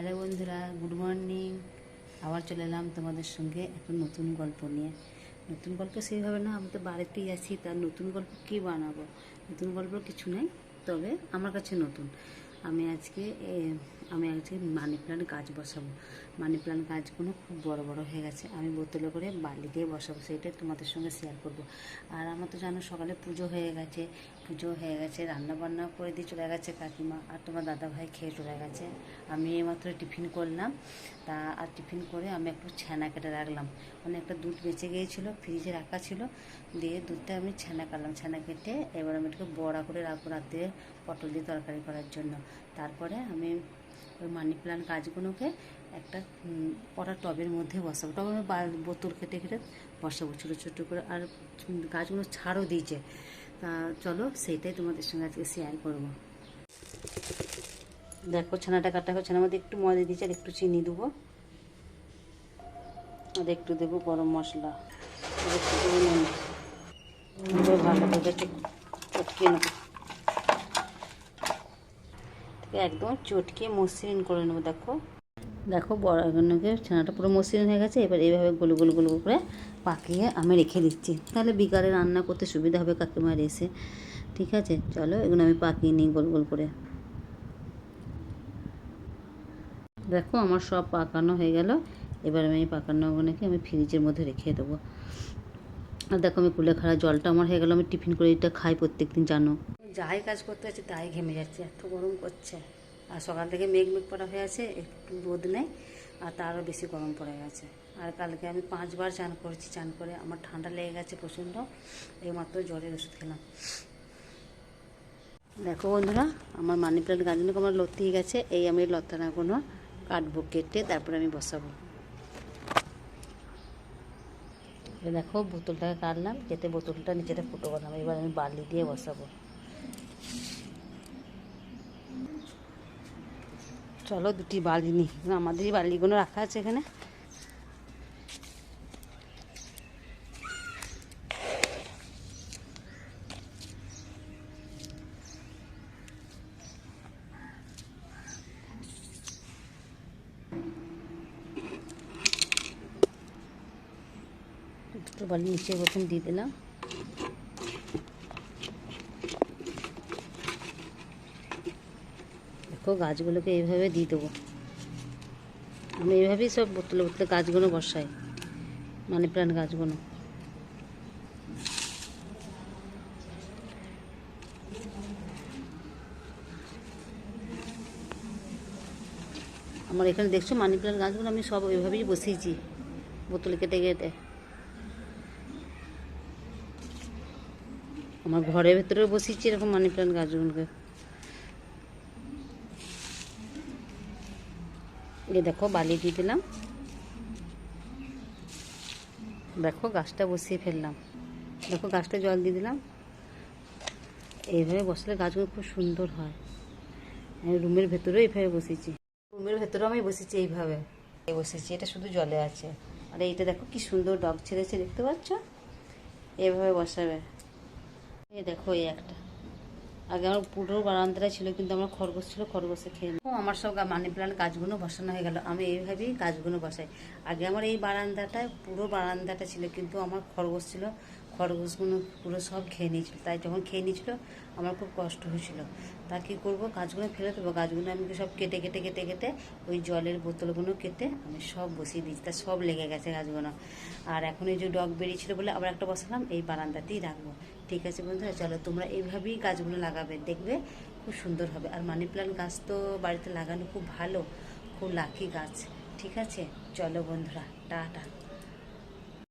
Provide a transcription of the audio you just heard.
Hello বন্ধুরা, good morning. আবার চলে এলাম তোমাদের সঙ্গে একটা নতুন গল্প নিয়ে। নতুন গল্প সেইভাবে না, আমি তো বাড়িতেই আছি তার নতুন গল্প কী বানাবো? নতুন গল্প কিছু নেই, তবে আমার কাছে নতুন। আমি আজকে আমি আজকে মানি প্ল্যান্ট গাছ বসাবো। মানি প্ল্যান্ট গাছগুলো খুব বড় বড় হয়ে গেছে। আমি বোতলে করে বালি দিয়ে বসাবো। সেটাই তোমাদের সঙ্গে শেয়ার করব। আর আমার তো জানো সকালে পুজো হয়ে গেছে। পুজো হয়ে গেছে রান্না বান্না করে দিয়ে চলে গেছে কাকিমা আর তোমার দাদা ভাই খেয়ে চলে গেছে। আমি এইমাত্র টিফিন করলাম। তা আর টিফিন করে আমি একটু ছানা কেটে রাখলাম। মানে একটা দুধ বেঁচে গিয়েছিল, ফ্রিজে রাখা ছিল। দিয়ে দুধটা আমি ছানা কাটলাম। ছানা কেটে এবার আমি এটাকে বড়া করে রাখব রাতে পটল দিয়ে তরকারি করার জন্য। তারপরে আমি ওই মানি প্লান্ট গাছগুলোকে একটা উম, টবের মধ্যে বসাবো। টবের বোতল কেটে কেটে বসাবো ছোটো ছোটো করে। আর গাছগুলো ছাড়ও দিয়েছে। তা চলো সেইটাই তোমাদের সঙ্গে আজকে শেয়ার করব। দেখো ছানাটা কাটা হবে ছানার মধ্যে একটু ময়দা দিয়েছি আর একটু চিনি দেবো। আর একটু দেবো গরম মশলা। ভালো করে চটকিয়ে নেব। একদম চটকে মসৃণ করে নেব, দেখো। দেখো, বড় এগুলোকে ছানাটা পুরো মসৃণ হয়ে গেছে, এবার এইভাবে গোল গোল গোল করে পাকিয়ে আমি রেখে দিচ্ছি। তাহলে বিকালে রান্না করতে সুবিধা হবে কাকিমার এসে। ঠিক আছে? চলো, এগুলো আমি পাকিয়ে নিই গোল গোল করে। দেখো, আমার সব পাকানো হয়ে গেল। এবার আমি পাকানোগুলোকে আমি ফ্রিজের মধ্যে রেখে দেবো। আর দেখো, আমি কুলে কুলেখাড়া জলটা আমার হয়ে গেলো, আমি টিফিন করে এটা খাই প্রত্যেক দিন জানো। যাই কাজ করতে হচ্ছে তাই ঘেমে যাচ্ছে, এত গরম করছে। আর সকাল থেকে মেঘ মেঘ পড়া হয়ে আছে, একটু রোদ নেই, আর তারও বেশি গরম পড়ে গেছে। আর কালকে আমি পাঁচবার চান করেছি, চান করে আমার ঠান্ডা লেগে গেছে প্রচণ্ড, এইমাত্র জ্বরের ওষুধ খেলাম। দেখো বন্ধুরা, আমার মানি প্ল্যান্ট গাছগুলো আমার লতি গেছে, এই আমি লতানাগুলো কাটবো, কেটে তারপরে আমি বসাবো। দেখো, বোতলটাকে কাটলাম, কেটে বোতলটা নিচেতে ফুটো করলাম, এবার আমি বালি দিয়ে বসাবো। চলো দুটি বালি নিই। আমাদেরই বালিগুলো রাখা আছে এখানে। দুটো বালি নিচে প্রথম দিয়ে দিলাম। দেখো গাছগুলোকে এইভাবে দিয়ে দেবো। আমি এইভাবেই সব বোতলে বোতলে গাছগুলো বসাই, মানি প্ল্যান্ট গাছগুলো। আমার এখানে দেখছ মানি প্ল্যান্ট গাছগুলো আমি সব ওইভাবেই বসিয়েছি বোতলে কেটে কেটে। আমার ঘরের ভেতরেও বসিয়েছি এরকম মানি প্ল্যান্ট গাছগুলোকে। এই দেখো, বালি দিয়ে দিলাম। দেখো, গাছটা বসিয়ে ফেললাম। দেখো, গাছটা জল দিয়ে দিলাম। এইভাবে বসলে গাছগুলো খুব সুন্দর হয়। রুমের ভেতরেও এইভাবে বসেছি। রুমের ভেতরেও আমি বসেছি এইভাবে। এই বসেছি, এটা শুধু জলে আছে। আর এইটা দেখো, কি সুন্দর ডগ ছেড়েছে দেখতে পাচ্ছ? এইভাবে বসাবে। এই দেখো, এই একটা। আগে আমার পুরো বারান্দাটা ছিল, কিন্তু আমার খরগোশ ছিল, খরগোশে খেয়ে। ও আমার সব মানি প্লান্ট গাছগুলো বসানো হয়ে গেল আমি এইভাবেই গাছগুলো বসাই আগে আমার এই বারান্দাটায় পুরো বারান্দাটা ছিল, কিন্তু আমার খরগোশ ছিল খরগোশগুলো পুরো সব খেয়ে নিয়েছিল। তাই যখন খেয়ে নিয়েছিল, আমার খুব কষ্ট হয়েছিল। তা কী করব? গাছগুলো ফেলে দেবো। গাছগুলো আমি সব কেটে কেটে কেটে কেটে ওই জলের বোতলগুলো কেটে আমি সব বসিয়ে দিয়েছি। তা সব লেগে গেছে গাছগুলো। আর এখন এই যে ডগ বেরিয়েছিল বলে আবার একটা বসালাম, এই বারান্দাতেই রাখব। ঠিক আছে বন্ধুরা, চলো তোমরা এইভাবেই গাছগুলো লাগাবে। দেখবে খুব সুন্দর হবে। আর মানি প্ল্যান্ট গাছ তো বাড়িতে লাগানো খুব ভালো। খুব লাকি গাছ। ঠিক আছে? চলো বন্ধুরা, টাটা।